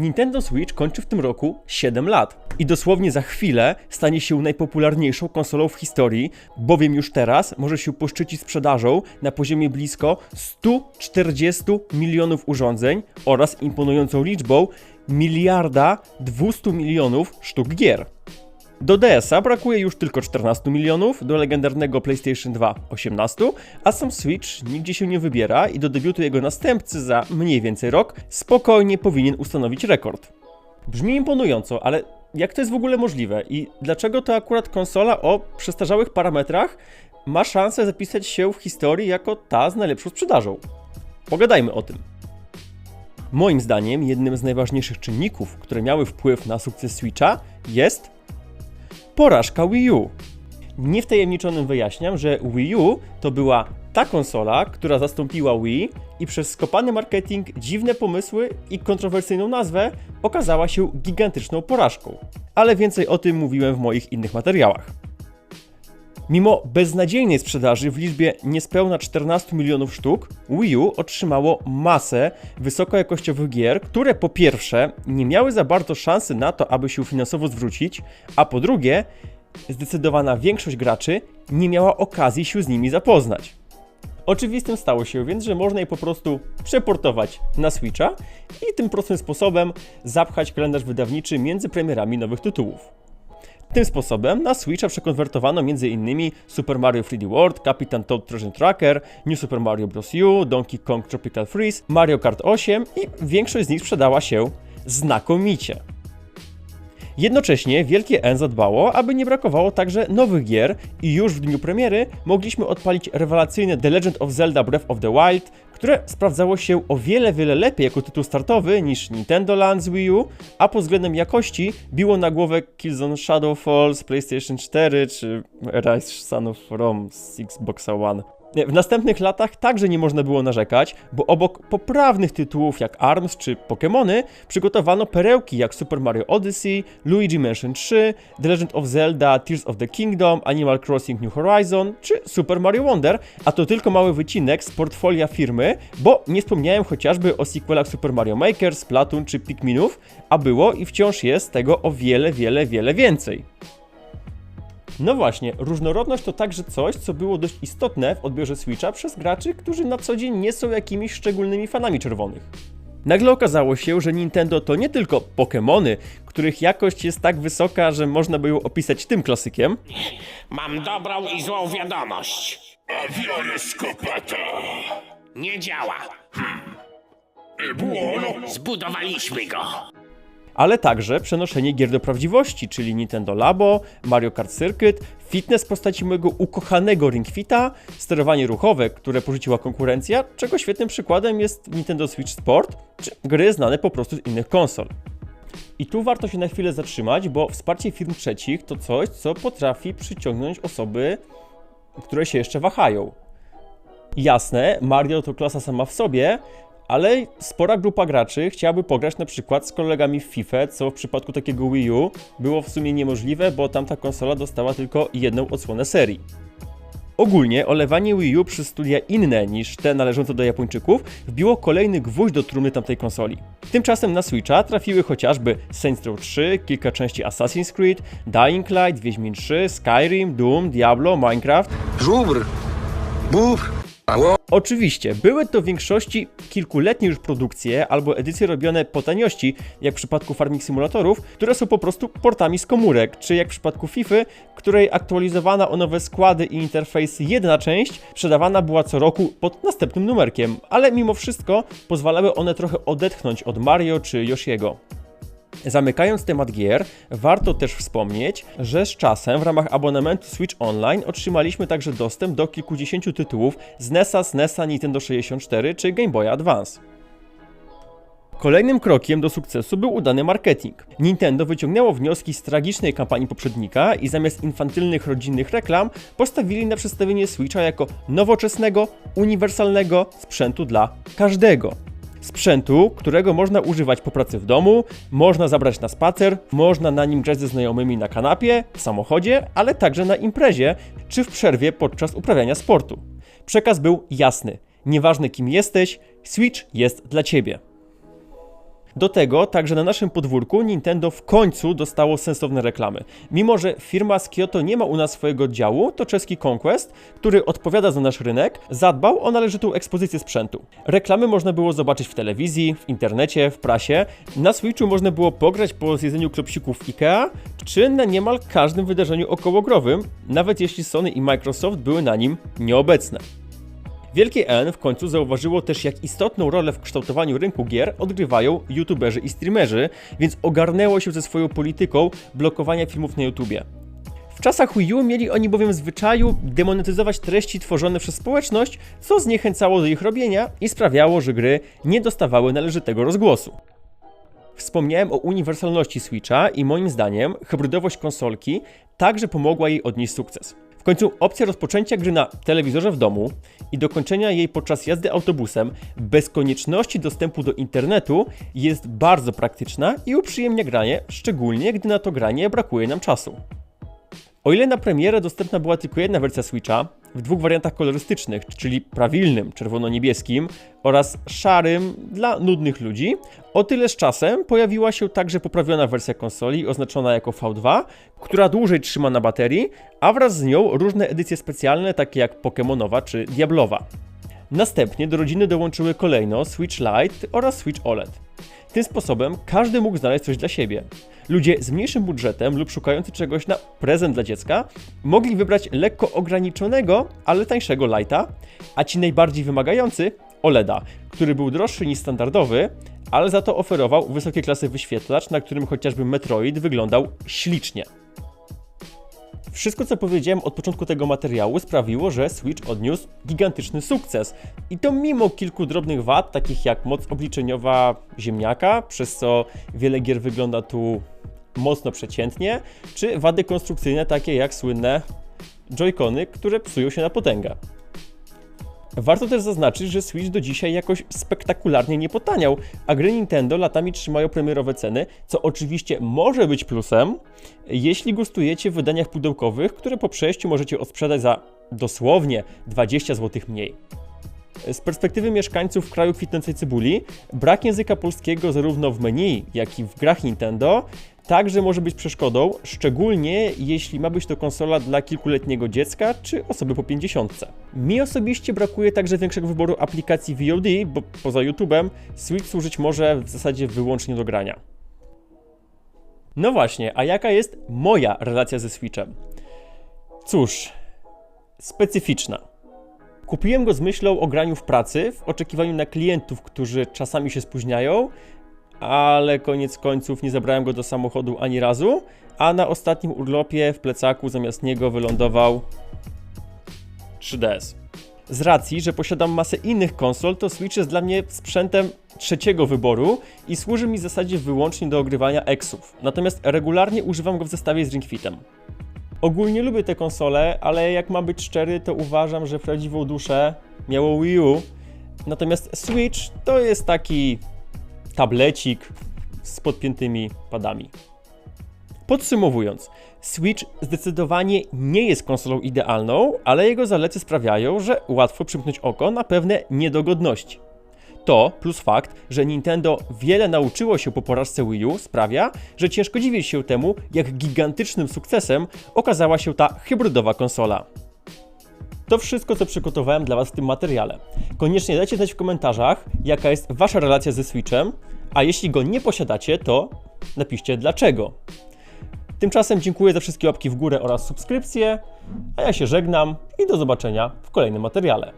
Nintendo Switch kończy w tym roku 7 lat i dosłownie za chwilę stanie się najpopularniejszą konsolą w historii, bowiem już teraz może się poszczycić sprzedażą na poziomie blisko 140 milionów urządzeń oraz imponującą liczbą miliarda 200 milionów sztuk gier. Do DS-a brakuje już tylko 14 milionów, do legendarnego PlayStation 2 18, a sam Switch nigdzie się nie wybiera i do debiutu jego następcy za mniej więcej rok spokojnie powinien ustanowić rekord. Brzmi imponująco, ale jak to jest w ogóle możliwe i dlaczego to akurat konsola o przestarzałych parametrach ma szansę zapisać się w historii jako ta z najlepszą sprzedażą? Pogadajmy o tym. Moim zdaniem jednym z najważniejszych czynników, które miały wpływ na sukces Switcha jest porażka Wii U. Niewtajemniczonym wyjaśniam, że Wii U to była ta konsola, która zastąpiła Wii i przez skopany marketing, dziwne pomysły i kontrowersyjną nazwę okazała się gigantyczną porażką. Ale więcej o tym mówiłem w moich innych materiałach. Mimo beznadziejnej sprzedaży w liczbie niespełna 14 milionów sztuk, Wii U otrzymało masę wysokojakościowych gier, które po pierwsze nie miały za bardzo szansy na to, aby się finansowo zwrócić, a po drugie, zdecydowana większość graczy nie miała okazji się z nimi zapoznać. Oczywistym stało się więc, że można je po prostu przeportować na Switcha i tym prostym sposobem zapchać kalendarz wydawniczy między premierami nowych tytułów. Tym sposobem na Switcha przekonwertowano m.in. Super Mario 3D World, Captain Toad Treasure Tracker, New Super Mario Bros. U, Donkey Kong Tropical Freeze, Mario Kart 8 i większość z nich sprzedała się znakomicie. Jednocześnie Wielkie N zadbało, aby nie brakowało także nowych gier i już w dniu premiery mogliśmy odpalić rewelacyjne The Legend of Zelda Breath of the Wild, które sprawdzało się o wiele, wiele lepiej jako tytuł startowy niż Nintendo Land z Wii U, a pod względem jakości biło na głowę Killzone Shadow Falls, PlayStation 4 czy Rise Son of Rome z Xboxa One. W następnych latach także nie można było narzekać, bo obok poprawnych tytułów jak ARMS czy Pokémony przygotowano perełki jak Super Mario Odyssey, Luigi Mansion 3, The Legend of Zelda Tears of the Kingdom, Animal Crossing New Horizon czy Super Mario Wonder, a to tylko mały wycinek z portfolia firmy, bo nie wspomniałem chociażby o sequelach Super Mario Maker, Splatoon czy Pikminów, a było i wciąż jest tego o wiele, wiele, wiele więcej. No właśnie, różnorodność to także coś, co było dość istotne w odbiorze Switcha przez graczy, którzy na co dzień nie są jakimiś szczególnymi fanami czerwonych. Nagle okazało się, że Nintendo to nie tylko Pokémony, których jakość jest tak wysoka, że można by ją opisać tym klasykiem, Mam dobrą i złą wiadomość. Avio Escopeta! Nie działa. E buono! Zbudowaliśmy go. Ale także przenoszenie gier do prawdziwości, czyli Nintendo Labo, Mario Kart Circuit, fitness w postaci mojego ukochanego Ring Fita, sterowanie ruchowe, które porzuciła konkurencja, czego świetnym przykładem jest Nintendo Switch Sport, czy gry znane po prostu z innych konsol. I tu warto się na chwilę zatrzymać, bo wsparcie firm trzecich to coś, co potrafi przyciągnąć osoby, które się jeszcze wahają. Jasne, Mario to klasa sama w sobie, ale spora grupa graczy chciałaby pograć na przykład z kolegami w FIFA, co w przypadku takiego Wii U było w sumie niemożliwe, bo tamta konsola dostała tylko jedną odsłonę serii. Ogólnie olewanie Wii U przez studia inne niż te należące do Japończyków wbiło kolejny gwóźdź do trumny tamtej konsoli. Tymczasem na Switcha trafiły chociażby Saints Row 3, kilka części Assassin's Creed, Dying Light, Wiedźmin 3, Skyrim, Doom, Diablo, Minecraft, Żubr! Bóbr! Oczywiście, były to w większości kilkuletnie już produkcje albo edycje robione po taniości, jak w przypadku farming simulatorów, które są po prostu portami z komórek, czy jak w przypadku FIFA, której aktualizowana o nowe składy i interfejs jedna część sprzedawana była co roku pod następnym numerkiem, ale mimo wszystko pozwalały one trochę odetchnąć od Mario czy Yoshiego. Zamykając temat gier, warto też wspomnieć, że z czasem w ramach abonamentu Switch Online otrzymaliśmy także dostęp do kilkudziesięciu tytułów z NESa, SNESa, Nintendo 64 czy Game Boy Advance. Kolejnym krokiem do sukcesu był udany marketing. Nintendo wyciągnęło wnioski z tragicznej kampanii poprzednika i zamiast infantylnych rodzinnych reklam postawili na przedstawienie Switcha jako nowoczesnego, uniwersalnego sprzętu dla każdego. Sprzętu, którego można używać po pracy w domu, można zabrać na spacer, można na nim grać ze znajomymi na kanapie, w samochodzie, ale także na imprezie czy w przerwie podczas uprawiania sportu. Przekaz był jasny. Nieważne kim jesteś, Switch jest dla ciebie. Do tego także na naszym podwórku Nintendo w końcu dostało sensowne reklamy. Mimo, że firma z Kyoto nie ma u nas swojego działu, to czeski Conquest, który odpowiada za nasz rynek, zadbał o należytą ekspozycję sprzętu. Reklamy można było zobaczyć w telewizji, w internecie, w prasie. Na Switchu można było pograć po zjedzeniu klopsików IKEA, czy na niemal każdym wydarzeniu okołogrowym, nawet jeśli Sony i Microsoft były na nim nieobecne. Wielkie N w końcu zauważyło też, jak istotną rolę w kształtowaniu rynku gier odgrywają youtuberzy i streamerzy, więc ogarnęło się ze swoją polityką blokowania filmów na YouTubie. W czasach Wii U mieli oni bowiem zwyczaju demonetyzować treści tworzone przez społeczność, co zniechęcało do ich robienia i sprawiało, że gry nie dostawały należytego rozgłosu. Wspomniałem o uniwersalności Switcha i moim zdaniem hybrydowość konsolki także pomogła jej odnieść sukces. W końcu opcja rozpoczęcia gry na telewizorze w domu i dokończenia jej podczas jazdy autobusem bez konieczności dostępu do internetu jest bardzo praktyczna i uprzyjemnia granie, szczególnie gdy na to granie brakuje nam czasu. O ile na premierę dostępna była tylko jedna wersja Switcha, w dwóch wariantach kolorystycznych, czyli prawilnym czerwono-niebieskim oraz szarym dla nudnych ludzi, o tyle z czasem pojawiła się także poprawiona wersja konsoli oznaczona jako V2, która dłużej trzyma na baterii, a wraz z nią różne edycje specjalne takie jak Pokémonowa czy Diablowa. Następnie do rodziny dołączyły kolejno Switch Lite oraz Switch OLED. Tym sposobem każdy mógł znaleźć coś dla siebie. Ludzie z mniejszym budżetem lub szukający czegoś na prezent dla dziecka mogli wybrać lekko ograniczonego, ale tańszego Lite'a, a ci najbardziej wymagający OLEDa, który był droższy niż standardowy, ale za to oferował wysokiej klasy wyświetlacz, na którym chociażby Metroid wyglądał ślicznie. Wszystko, co powiedziałem od początku tego materiału, sprawiło, że Switch odniósł gigantyczny sukces. I to mimo kilku drobnych wad, takich jak moc obliczeniowa ziemniaka, przez co wiele gier wygląda tu mocno przeciętnie, czy wady konstrukcyjne, takie jak słynne Joy-Cony, które psują się na potęgę. Warto też zaznaczyć, że Switch do dzisiaj jakoś spektakularnie nie potaniał, a gry Nintendo latami trzymają premierowe ceny, co oczywiście może być plusem, jeśli gustujecie w wydaniach pudełkowych, które po przejściu możecie odsprzedać za dosłownie 20 zł mniej. Z perspektywy mieszkańców kraju kwitnącej cebuli, brak języka polskiego zarówno w menu, jak i w grach Nintendo także może być przeszkodą, szczególnie jeśli ma być to konsola dla kilkuletniego dziecka czy osoby po 50. Mi osobiście brakuje także większego wyboru aplikacji VOD, bo poza YouTube'em Switch służyć może w zasadzie wyłącznie do grania. No właśnie, a jaka jest moja relacja ze Switchem? Cóż, specyficzna. Kupiłem go z myślą o graniu w pracy, w oczekiwaniu na klientów, którzy czasami się spóźniają, ale koniec końców nie zabrałem go do samochodu ani razu, a na ostatnim urlopie w plecaku zamiast niego wylądował 3DS. Z racji, że posiadam masę innych konsol, to Switch jest dla mnie sprzętem trzeciego wyboru i służy mi w zasadzie wyłącznie do ogrywania eksów. Natomiast regularnie używam go w zestawie z Ring Fitem. Ogólnie lubię te konsole, ale jak mam być szczery, to uważam, że prawdziwą duszę miało Wii U. Natomiast Switch to jest taki tablecik z podpiętymi padami. Podsumowując, Switch zdecydowanie nie jest konsolą idealną, ale jego zalety sprawiają, że łatwo przymknąć oko na pewne niedogodności. To, plus fakt, że Nintendo wiele nauczyło się po porażce Wii U, sprawia, że ciężko dziwić się temu, jak gigantycznym sukcesem okazała się ta hybrydowa konsola. To wszystko, co przygotowałem dla Was w tym materiale. Koniecznie dajcie znać w komentarzach, jaka jest Wasza relacja ze Switchem, a jeśli go nie posiadacie, to napiszcie dlaczego. Tymczasem dziękuję za wszystkie łapki w górę oraz subskrypcje, a ja się żegnam i do zobaczenia w kolejnym materiale.